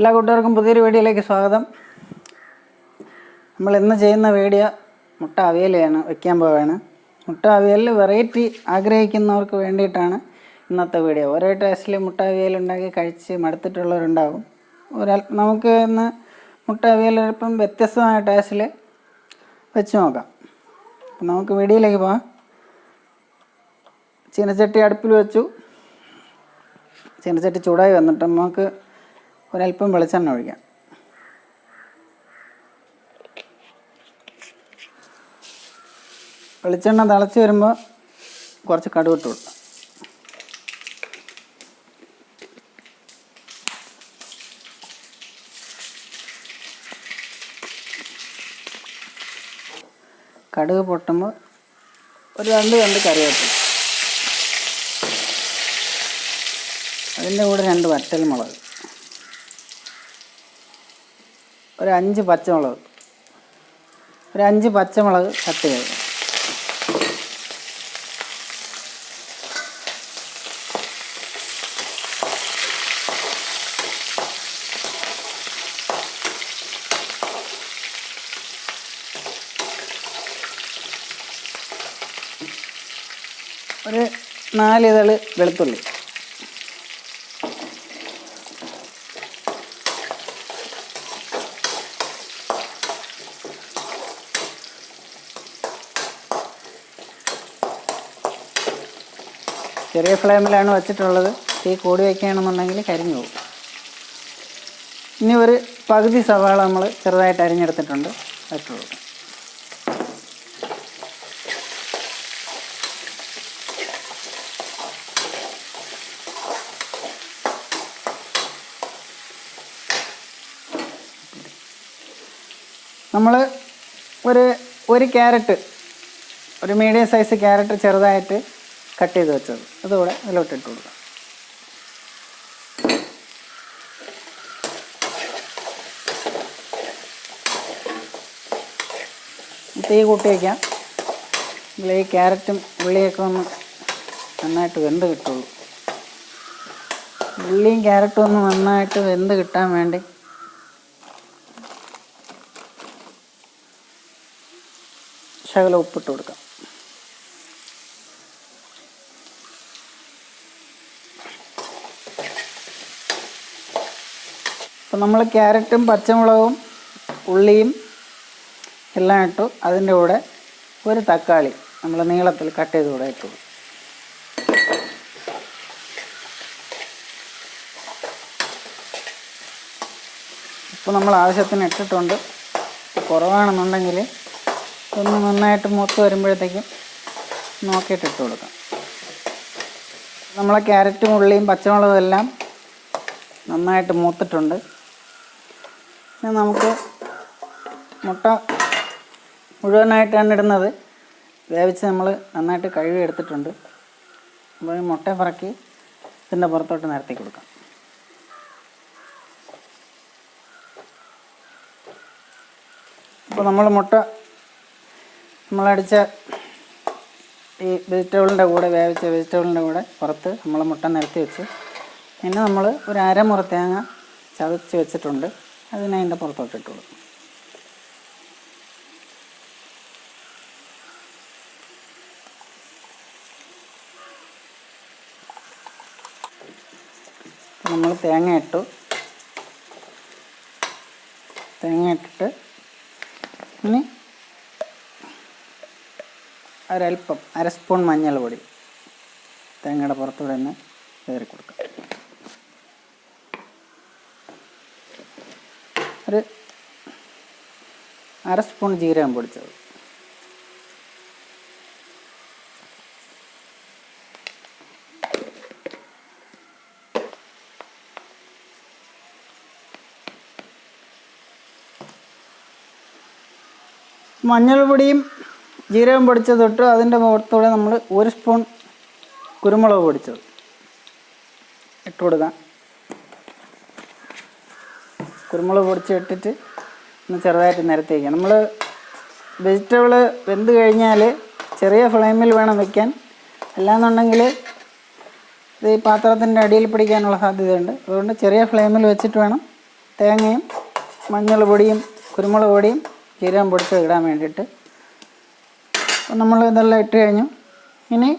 എല്ലാ കൂട്ടുകാർക്കും പുതിയൊരു വീഡിയോയിലേക്ക് സ്വാഗതം. നമ്മൾ ഇന്ന് ചെയ്യുന്ന വീഡിയോ മുട്ട അവിയലാണ് വെക്കാൻ പോവുകയാണ് മുട്ട അവിയലിൽ വെറൈറ്റി ആഗ്രഹിക്കുന്നവർക്ക് വേണ്ടിയിട്ടാണ് ഇന്നത്തെ വീഡിയോ. ഓരോ ടേസ്റ്റിൽ മുട്ട അവിയൽ ഉണ്ടാക്കി കഴിച്ച് മടുത്തിട്ടുള്ളവരുണ്ടാകും ഒരാൾ നമുക്ക് ഇന്ന് മുട്ട അവിയൽ ഇപ്പം വ്യത്യസ്തമായ ടേസ്റ്റിൽ വെച്ച് നോക്കാം. നമുക്ക് വീഡിയോയിലേക്ക് പോകാം ചീനച്ചട്ടി അടുപ്പിൽ വെച്ചു. ചീനച്ചട്ടി ചൂടായി വന്നിട്ട് നമുക്ക് ഒരല്പം വെളിച്ചെണ്ണ ഒഴിക്കാം. വെളിച്ചെണ്ണ തിളച്ച് വരുമ്പോൾ കുറച്ച് കടുവിട്ട് കൊടുക്കാം. കടുക് പൊട്ടുമ്പോൾ ഒരു രണ്ട് രണ്ട് കറിവേപ്പില അതിന്റെ കൂടെ രണ്ട് വറ്റൽ മുളക് ഒരു അഞ്ച് പച്ചമുളക്. ഒരു അഞ്ച് പച്ചമുളക് കട്ട് ചെയ്ത്. ഒരു നാലിതൾ വെളുത്തുള്ളി. ചെറിയ ഫ്ലെയിമിലാണ് വെച്ചിട്ടുള്ളത്. തീ കൂടി വയ്ക്കുകയാണെന്നുണ്ടെങ്കിൽ കരിഞ്ഞു പോകും. ഇനി ഒരു പകുതി സവാള നമ്മൾ ചെറുതായിട്ട് അരിഞ്ഞെടുത്തിട്ടുണ്ട്. ഇട്ട് നമ്മൾ ഒരു ഒരു ക്യാരറ്റ് ഒരു മീഡിയം സൈസ് ക്യാരറ്റ് ചെറുതായിട്ട് കട്ട് ചെയ്ത് വെച്ചത്. അതുകൂടെ അതിലോട്ട് ഇട്ട് കൊടുക്കാം. തീ കൂട്ടി വയ്ക്കാം ഈ ക്യാരറ്റും ഉള്ളിയൊക്കെ ഒന്ന് നന്നായിട്ട് വെന്ത് കിട്ടുള്ളൂ. ഉള്ളിയും ക്യാരറ്റും ഒന്ന് നന്നായിട്ട് വെന്ത് കിട്ടാൻ വേണ്ടി ശകലം ഉപ്പിട്ട് കൊടുക്കാം. അപ്പം നമ്മൾ ക്യാരറ്റും പച്ചമുളകും ഉള്ളിയും എല്ലാം ഇട്ടു. അതിന്റെ കൂടെ ഒരു തക്കാളി നമ്മൾ നീളത്തിൽ കട്ട് ചെയ്ത് കൂടെ ഇട്ടു. ഇപ്പോൾ നമ്മൾ ആവശ്യത്തിന് ഇട്ടിട്ടുണ്ട്. കുറവാണെന്നുണ്ടെങ്കിൽ ഒന്ന് നന്നായിട്ട് മൂത്ത് വരുമ്പോഴത്തേക്കും നോക്കിയിട്ട് ഇട്ട് കൊടുക്കാം. നമ്മളെ ക്യാരറ്റും ഉള്ളിയും പച്ചമുളകും എല്ലാം നന്നായിട്ട് മൂത്തിട്ടുണ്ട്. ഇനി നമുക്ക് മുട്ട മുഴുവനായിട്ടാണ് ഇടുന്നത്. വേവിച്ച് നമ്മൾ നന്നായിട്ട് കഴുകി എടുത്തിട്ടുണ്ട് അപ്പോൾ ഈ മുട്ട പറക്കി ഇതിന്റെ പുറത്തോട്ട് നിരത്തി കൊടുക്കാം. അപ്പോൾ നമ്മൾ മുട്ട നമ്മളടിച്ച ഈ വെജിറ്റബിളിന്റെ കൂടെ വേവിച്ച വെജിറ്റബിളിന്റെ കൂടെ പുറത്ത് നമ്മൾ മുട്ട നിരത്തി വെച്ച്. പിന്നെ നമ്മൾ ഒരു അരമുറ തേങ്ങ ചതച്ച് വെച്ചിട്ടുണ്ട്. അതിനെ അതിന്റെ പുറത്തോട്ട് ഇട്ട് കൊടുക്കും. നമ്മൾ തേങ്ങ ഇട്ടു. തേങ്ങ ഇട്ടിട്ട് ഇനി ഒരൽപ്പം അര സ്പൂൺ മഞ്ഞൾ പൊടി തേങ്ങയുടെ പുറത്തൂടെ തന്നെ കയറി കൊടുക്കാം. ഒരു അര സ്പൂൺ ജീരകം പൊടിച്ചത്. മഞ്ഞൾപ്പൊടിയും ജീരകം പൊടിച്ചത് തൊട്ട് അതിന്റെ മുഖത്തൂടെ നമ്മൾ ഒരു സ്പൂൺ കുരുമുളക് പൊടിച്ചത് ഇട്ട് കൊടുക്കാം. കുരുമുളക് പൊടിച്ച് ഇട്ടിട്ട് ഒന്ന് ചെറുതായിട്ട് നിരത്തി വയ്ക്കാം. നമ്മൾ വെജിറ്റബിൾ വെന്ത് കഴിഞ്ഞാൽ ചെറിയ ഫ്ലെയിമിൽ വേണം വെക്കാൻ. അല്ലാന്നുണ്ടെങ്കിൽ ഇത് ഈ പാത്രത്തിന്റെ അടിയിൽ പിടിക്കാനുള്ള സാധ്യതയുണ്ട്. അതുകൊണ്ട് ചെറിയ ഫ്ലെയിമിൽ വെച്ചിട്ട് വേണം തേങ്ങയും മഞ്ഞൾ പൊടിയും കുരുമുളക് പൊടിയും ജീരകം പൊടിച്ച് ഇടാൻ വേണ്ടിയിട്ട്. അപ്പം നമ്മൾ ഇതെല്ലാം ഇട്ട് കഴിഞ്ഞു. ഇനി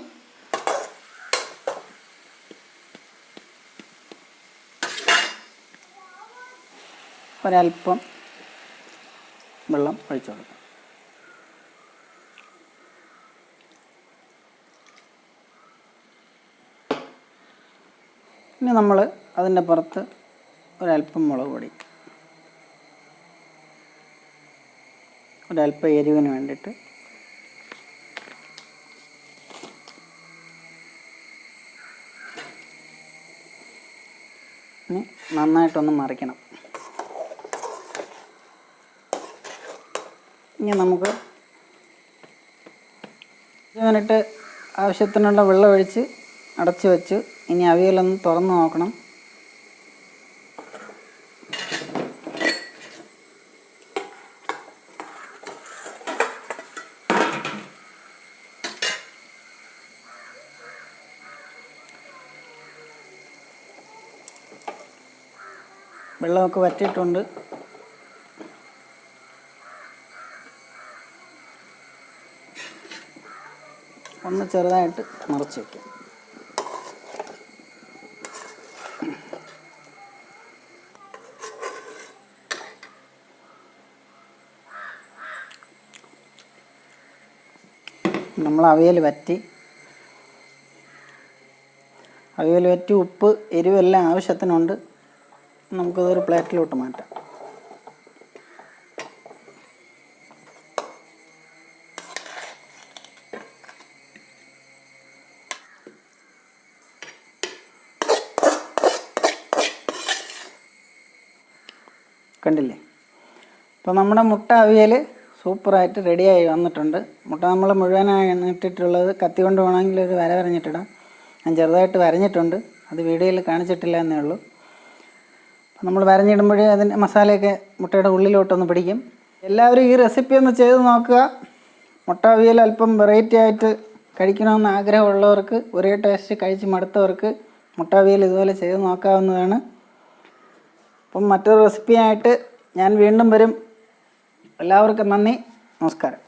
ഒരല്പം വെള്ളം ഒഴിച്ചു കൊടുക്കാം. ഇനി നമ്മൾ അതിന്റെ പുറത്ത് ഒരല്പം മുളക് പൊടി ഒരല്പം എരിവിന് വേണ്ടിയിട്ട് നന്നായിട്ടൊന്ന് മറിക്കണം. ഇനി നമുക്ക് മിനിറ്റ് ആവശ്യത്തിനുള്ള വെള്ളമൊഴിച്ച് അടച്ചു വെച്ച് ഇനി അവിയലൊന്ന് തുറന്ന് നോക്കണം. വെള്ളമൊക്കെ വറ്റിയിട്ടുണ്ട്. ഒന്ന് ചെറുതായിട്ട് മറച്ച് വയ്ക്കാം നമ്മൾ അവിയൽ വറ്റി. അവിയൽ വറ്റി ഉപ്പ് എരിവെല്ലാം ആവശ്യത്തിനുണ്ട്. നമുക്കതൊരു പ്ലേറ്റിലോട്ട് മാറ്റാം. കണ്ടില്ലേ? അപ്പോൾ നമ്മുടെ മുട്ട അവിയൽ സൂപ്പറായിട്ട് റെഡിയായി വന്നിട്ടുണ്ട്. മുട്ട നമ്മൾ മുഴുവനായി ഇട്ടിട്ടുള്ളത്. കത്തി കൊണ്ട് വേണമെങ്കിൽ ഒരു വര വരഞ്ഞിട്ടിടാം. ഞാൻ ചെറുതായിട്ട് വരഞ്ഞിട്ടുണ്ട്. അത് വീഡിയോയിൽ കാണിച്ചിട്ടില്ല എന്നേ ഉള്ളൂ. അപ്പോൾ നമ്മൾ വരഞ്ഞിടുമ്പോഴേ അതിന്റെ മസാലയൊക്കെ മുട്ടയുടെ ഉള്ളിലോട്ടൊന്ന് പിടിക്കും. എല്ലാവരും ഈ റെസിപ്പി ഒന്ന് ചെയ്ത് നോക്കുക. മുട്ട അവിയൽ അല്പം വെറൈറ്റി ആയിട്ട് കഴിക്കണമെന്ന് ആഗ്രഹമുള്ളവർക്ക് ഒരേ ടേസ്റ്റ് കഴിച്ച് മടുത്തവർക്ക് മുട്ട അവിയൽ ഇതുപോലെ ചെയ്ത് നോക്കാവുന്നതാണ്. അപ്പം മറ്റൊരു റെസിപ്പിയായിട്ട് ഞാൻ വീണ്ടും വരും. എല്ലാവർക്കും നന്ദി. നമസ്കാരം.